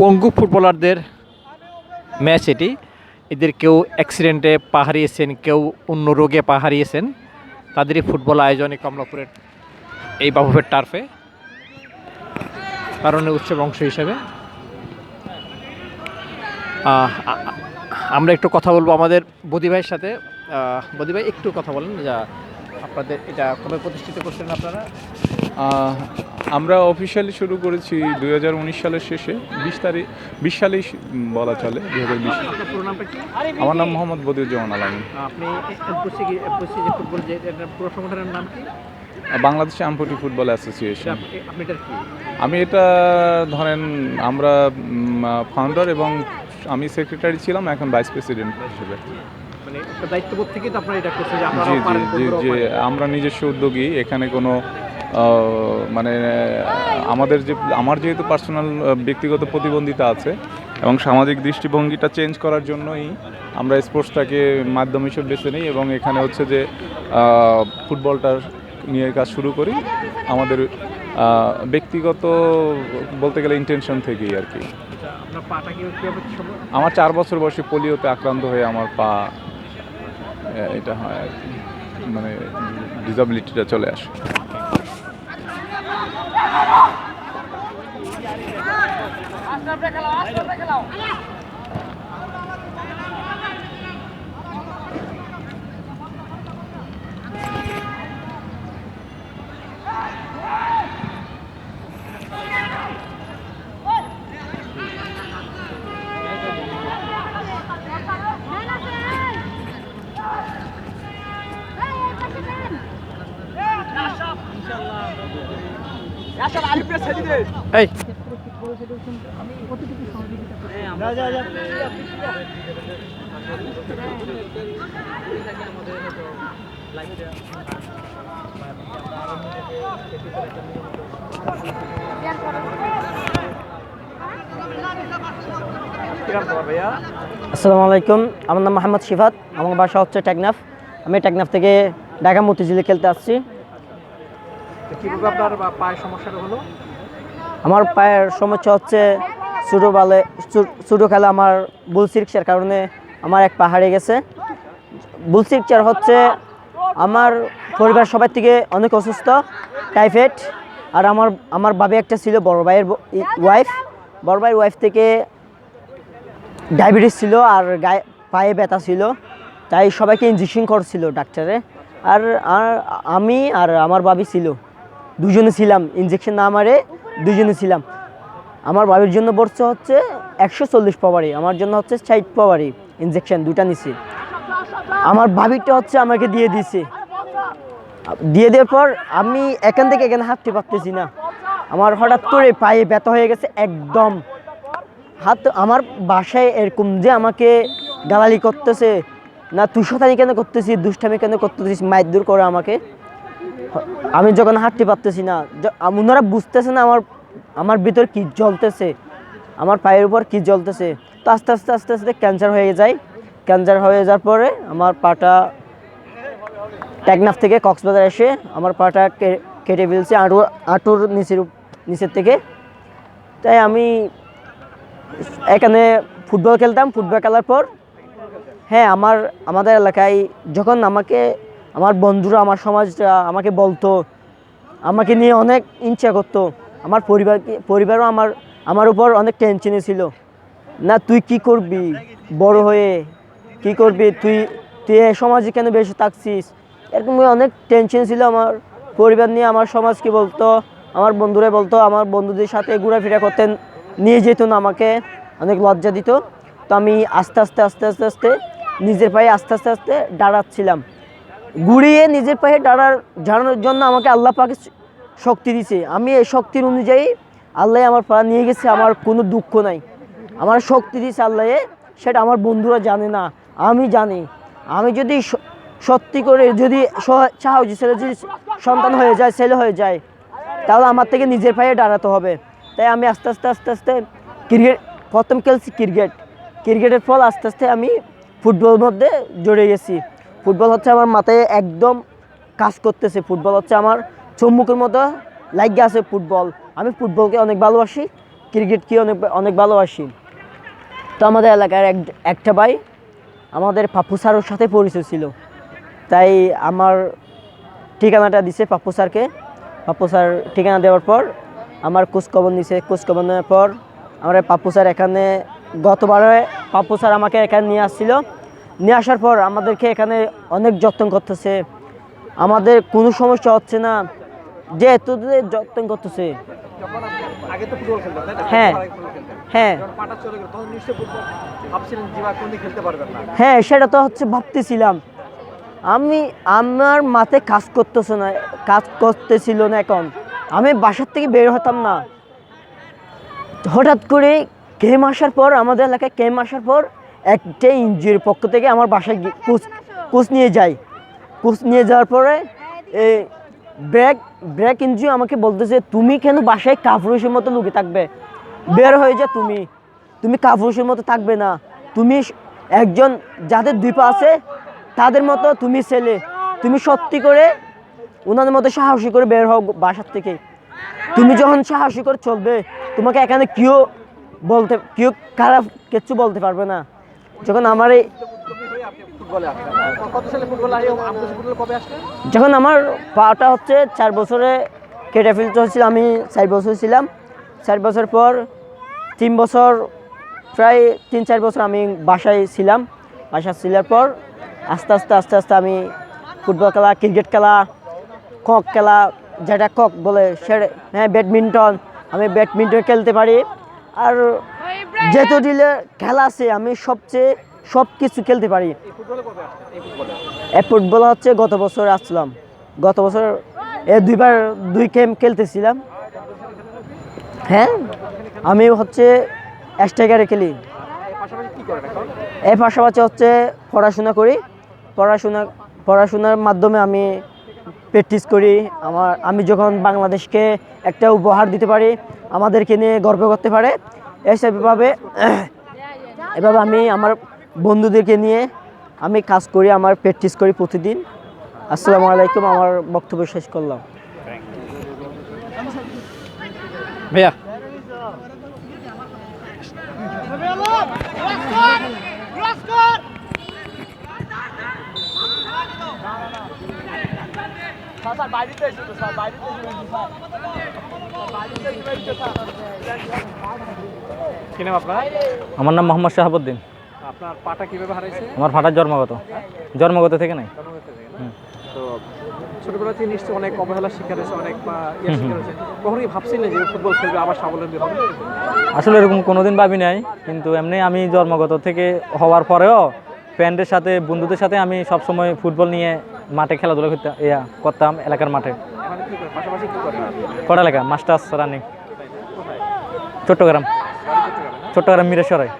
পঙ্গু ফুটবলারদের ম্যাচ এটি। এদের কেউ অ্যাক্সিডেন্টে পা হারিয়েছেন কেউ অন্য রোগে পা হারিয়েছেন তাদেরই ফুটবল আয়োজনে কমলাপুরের এই বাবুফের টার্ফে কারণে উৎসব অংশ হিসেবে। আমরা একটু কথা বলব আমাদের বদি ভাইয়ের সাথে। বদি ভাই, একটু কথা বলেন, যা আপনাদের এটা কবে প্রতিষ্ঠিত করছেন আপনারা? আমরা অফিসিয়ালি শুরু করেছি দু হাজার উনিশ সালের শেষে। বিশ তারিখ বিশ সালেই বলা চলে দুই হাজার বিশ আমার নাম Mohammad Badiuzzaman Alami. Bangladesh amputee football association. আমি এটা ধরেন আমরা ফাউন্ডার এবং আমি সেক্রেটারি ছিলাম এখন ভাইস প্রেসিডেন্ট হিসেবে। মানে আমরা নিজস্ব উদ্যোগী এখানে কোনো মানে আমাদের যে আমার যেহেতু পার্সোনাল ব্যক্তিগত প্রতিবন্ধিতা আছে এবং সামাজিক দৃষ্টিভঙ্গিটা চেঞ্জ করার জন্যই আমরা স্পোর্টসটাকে মাধ্যম হিসেবে বেছে নিই এবং এখানে হচ্ছে যে ফুটবলটার নিয়ে কাজ শুরু করি আমাদের ব্যক্তিগত বলতে গেলে ইন্টেনশন থেকেই আর কি। আমার চার বছর বয়সে পোলিওতে আক্রান্ত হয়ে আমার পা এটা হয় আর কি। মানে ডিসাবিলিটিটা চলে আসে। এই কি ভাইয়া আসসালামু আলাইকুম আমার নাম মোহাম্মদ শিফাত। আমার বাসা হচ্ছে টেকনাফ। আমি টেকনাফ থেকে ঢাকা মতিঝিলে খেলতে আসছি। কীভাবে আপনার পায়ের সমস্যাটা হলো? আমার পায়ের সমস্যা হচ্ছে ছোটো বালে ছোটো খেলা আমার বুল সিরকচার কারণে আমার এক পা হারিয়ে গেছে। বুল সিরকচার হচ্ছে আমার পরিবার সবার থেকে অনেক অসুস্থ, টাইফয়েড। আর আমার আমার বাবে একটা ছিল বড় ভাইয়ের ওয়াইফ বড় ভাইয়ের ওয়াইফ থেকে ডায়াবেটিস ছিল আর গায়ে, পায়ে ব্যথা ছিল। তাই সবাইকে ইঞ্জেকশন করছিল ডাক্তারে। আর আর আমি আর আমার বাবি ছিল। দুজনে ছিলাম ইঞ্জেকশন না মারে দুজনে ছিলাম। আমার বাবির জন্য বর্ষ হচ্ছে একশো চল্লিশ পাওয়ারি, আমার জন্য হচ্ছে ষাট পাওয়ারি ইঞ্জেকশন দুটা নিছি। আমার বাবিটা হচ্ছে আমাকে দিয়ে দিছে। দিয়ে দেওয়ার পর আমি এখান থেকে এখানে হাঁটতে পারতেছি না। আমার হঠাৎ করে পায়ে ব্যথা হয়ে গেছে একদম। হাত আমার বাসায় এরকম যে আমাকে গালালি করতেছে, না তুই শতানি কেন করতেছিস? দুষ্টামি কেন করতেছিস? মাইর দূর করে আমাকে। আমি যখন হাঁটতে পারতেছি না ওনারা বুঝতেছে না আমার আমার ভিতর কি জ্বলতেছে, আমার পায়ের উপর কি জ্বলতেছে। তো আস্তে আস্তে আস্তে আস্তে ক্যান্সার হয়ে যায়। ক্যান্সার হয়ে যাওয়ার পরে আমার পাটা টেকনাফ থেকে কক্সবাজার এসে আমার পাটা কেটে ফেলছে আঁটু, আঁটুর নিচের নিচের থেকে। তাই আমি এখানে ফুটবল খেলতাম, ফুটবল খেলার পর হ্যাঁ আমার, আমাদের এলাকায় যখন আমাকে আমার বন্ধুরা, আমার সমাজটা, আমাকে বলতো, আমাকে নিয়ে অনেক ইচ্ছা করতো। আমার পরিবার পরিবারও আমার আমার উপর অনেক টেনশনে ছিল। না, তুই কি করবি? বড় হয়ে কি করবি? তুই তুই এ সমাজে কেন বেশি থাকছিস? এরকম অনেক টেনশন ছিল আমার। পরিবার নিয়ে আমার সমাজ কি বলতো, আমার বন্ধুরা বলতো, আমার বন্ধুদের সাথে ঘোরাফেরা করতেন নিয়ে যেত না আমাকে। অনেক লজ্জা দিত। তো আমি আস্তে আস্তে আস্তে আস্তে আস্তে নিজের পায়ে আস্তে আস্তে আস্তে দাঁড়াচ্ছিলাম। ঘুরিয়ে নিজের পায়ে দাঁড়ার জানানোর জন্য আমাকে আল্লাহ পাকে শক্তি দিছে আমি এই শক্তির অনুযায়ী আল্লাহ আমার পা নিয়ে গেছে, আমার কোনো দুঃখ নাই। আমার শক্তি দিছে আল্লাহ, সেটা আমার বন্ধুরা জানে না, আমি জানি। আমি যদি সত্যি করে যদি স- সাহসী ছেলে যদি সন্তান হয়ে যায়, ছেলে হয়ে যায়, তাহলে আমার থেকে নিজের পায়ে দাঁড়াতে হবে। তাই আমি আস্তে আস্তে আস্তে আস্তে ক্রিকেট, প্রথম খেলছি ক্রিকেট। ক্রিকেটের ফল আস্তে আস্তে আমি ফুটবল মধ্যে জড়ে গেছি। ফুটবল হচ্ছে আমার মাথায় একদম কাজ করতেছে। ফুটবল হচ্ছে আমার চম্মুকের মতো লাগিয়ে আছে ফুটবল। আমি ফুটবলকে অনেক ভালোবাসি ক্রিকেটকে অনেক অনেক ভালোবাসি। তো আমাদের এলাকার এক একটা ভাই আমাদের পাপ্পু স্যারের সাথে পরিচয় ছিল। তাই আমার ঠিকানাটা দিছে পাপ্পু স্যারকে। পাপ্পু স্যার ঠিকানা দেওয়ার পর আমার খোঁজখবর নিছে। খোঁজখবর নেওয়ার পর আমার পাপ্পু স্যার এখানে গতবারে পাপ্পু স্যার আমাকে এখানে নিয়ে আসছিল। নিয়ে আসার পর আমাদেরকে এখানে অনেক যত্ন করতেছে। আমাদের কোনো সমস্যা হচ্ছে না। যে এত যে যত্ন করতেছে। হ্যাঁ। হ্যাঁ। হ্যাঁ সেটা তো হচ্ছে ভাবতেছিলাম। আমি আমার মাথায় কাজ করতেছে না কাজ করতেছিল না এখন। আমি বাসার থেকে বের হতাম না। হঠাৎ করে গেম আসার পর আমাদের এলাকায় গেম আসার পর একটা ইঞ্জির পক্ষ থেকে আমার বাসায় কোচ কোচ নিয়ে যাই। কোচ নিয়ে যাওয়ার পরে এই ব্রেক ব্রেক ইঞ্জি আমাকে বলতেছে তুমি কেন বাসায় কাপুরুষের মতো লুকে থাকবে? বের হয়ে যা তুমি। তুমি কাপুরুষের মতো থাকবে না। তুমি একজন যাদের দুই পা আছে তাদের মতো তুমি ছেলে। তুমি সত্যি করে ওনাদের মতো সাহসী করে বের হও বাসার থেকে। তুমি যখন সাহসী করে চলবে তোমাকে এখানে কেউ বলতে কেউ খারাপ কিচ্ছু বলতে পারবে না। যখন আমার এই যখন আমার পাটা হচ্ছে চার বছরে কেটে ফেলতে হচ্ছিল আমি চার বছর ছিলাম। চার বছর পর তিন বছর, প্রায় তিন চার বছর আমি বাসায় ছিলাম। বাসায় ছিলার পর আস্তে আস্তে আস্তে আস্তে আমি ফুটবল খেলা, ক্রিকেট খেলা, কক খেলা, যেটা কক বলে সে হ্যাঁ ব্যাডমিন্টন, আমি ব্যাডমিন্টন খেলতে পারি। আর যেহেতু দিলে খেলা আছে, আমি সবচেয়ে সব কিছু খেলতে পারি। ফুটবলে হচ্ছে গত বছর আসছিলাম। গত বছর এ দুইবার দুই গেম খেলতেছিলাম। হ্যাঁ আমি হচ্ছে স্ট্রাইকারে খেলি। এর পাশাপাশি হচ্ছে পড়াশোনা করি। পড়াশোনা, পড়াশোনার মাধ্যমে আমি প্র্যাকটিস করি। আমার, আমি যখন বাংলাদেশকে একটা উপহার দিতে পারি, আমাদেরকে নিয়ে গর্ব করতে পারে। এসবভাবে এভাবে আমি আমার বন্ধুদেরকে নিয়ে আমি কাজ করি, আমার প্র্যাকটিস করি প্রতিদিন। আসসালামু আলাইকুম, আমার বক্তব্য শেষ করলাম। ভাইয়া কি নাম আপনার? আমার নাম মোহাম্মদ শাহাবুদ্দিন। আপনার পাটা কীভাবে হারাইছে? আমার ফাটার জন্মগত। জন্মগত থেকে নাই। জন্মগত থেকে না? তো ছোটবেলা থেকে নিশ্চয়ই অনেক অবহেলার শিকার হয়েছে অনেক ইয়ে শিকার হয়েছে। কখনই ভাবছিলেন যে ফুটবল খেলবে আবার স্বাবলম্বী হবে? আসলে এরকম কোনোদিন ভাবি নাই কিন্তু এমনি আমি জন্মগত থেকে হওয়ার পরেও ফ্রেন্ডের সাথে বন্ধুদের সাথে আমি সবসময় ফুটবল নিয়ে মাঠে খেলাধুলা করতাম ইয়া করতাম এলাকার মাঠে। কটা এলাকা? Masters running. চট্টগ্রাম। চট্টগ্রাম মিরেশ্বরাই।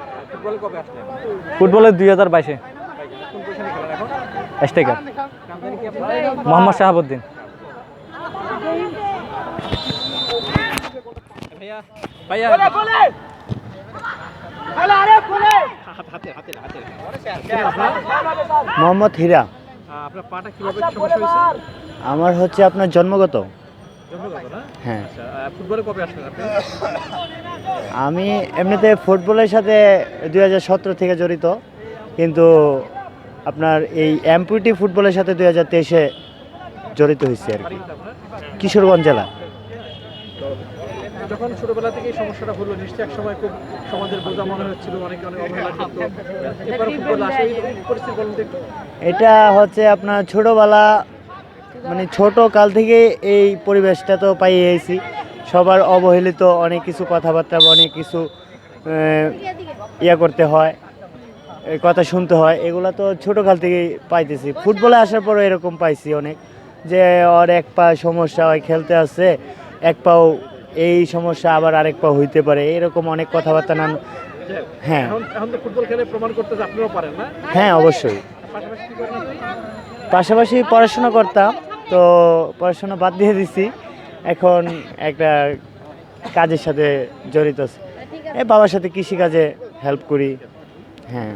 ফুটবলে দুই হাজার বাইশে। কোন পজিশনে খেলেন এখন স্ট্রাইকার মোহাম্মদ শাহাবুদ্দিন মোহাম্মদ হীরা। আপনার পাটা কীভাবে সমস্যা হয়েছে? আমার হচ্ছে আপনার জন্মগত। জন্মগত হ্যাঁ। আচ্ছা ফুটবলে কবে আসলেন আপনি? আমি এমনিতে ফুটবলের সাথে দু হাজার সতেরো থেকে জড়িত কিন্তু আপনার এই এমপিটি ফুটবলের সাথে দুই হাজার তেইশে জড়িত হয়েছে আর কি। কিশোরগঞ্জ জেলা। যখন ছোটবেলা থেকে এই সমস্যাটা হলো নিশ্চয়ই এক সময় খুব সমাজের বোঝা মনে হচ্ছিল অনেকে অনেক অবহেলা করতো। এরপরে ফুটবল আসে এই পরিস্থিতি বলুন তো একটু। এটা হচ্ছে আপনার ছোটোবেলা মানে ছোট কাল থেকে এই পরিবেশটা তো পাই এসেছি। সবার অবহেলিত অনেক কিছু কথাবার্তা অনেক কিছু ইয়া করতে হয় কথা শুনতে হয়। এগুলো তো ছোটো কাল থেকেই পাইতেছি। ফুটবলে আসার পরও এরকম পাইছি অনেক যে ওর এক পা সমস্যা হয় খেলতে আসছে এক পাও এই সমস্যা আবার আরেক পা হইতে পারে এরকম অনেক কথাবার্তা নান হ্যাঁ। এখন তো ফুটবল খেলে প্রমাণ করতে আপনিও পারেন না? হ্যাঁ অবশ্যই। পাশাপাশি পড়াশোনা করতাম তো পড়াশোনা বাদ দিয়ে দিছি। এখন একটা কাজের সাথে জড়িত আছি। এই বাবার সাথে কৃষিকাজে হেল্প করি। হ্যাঁ।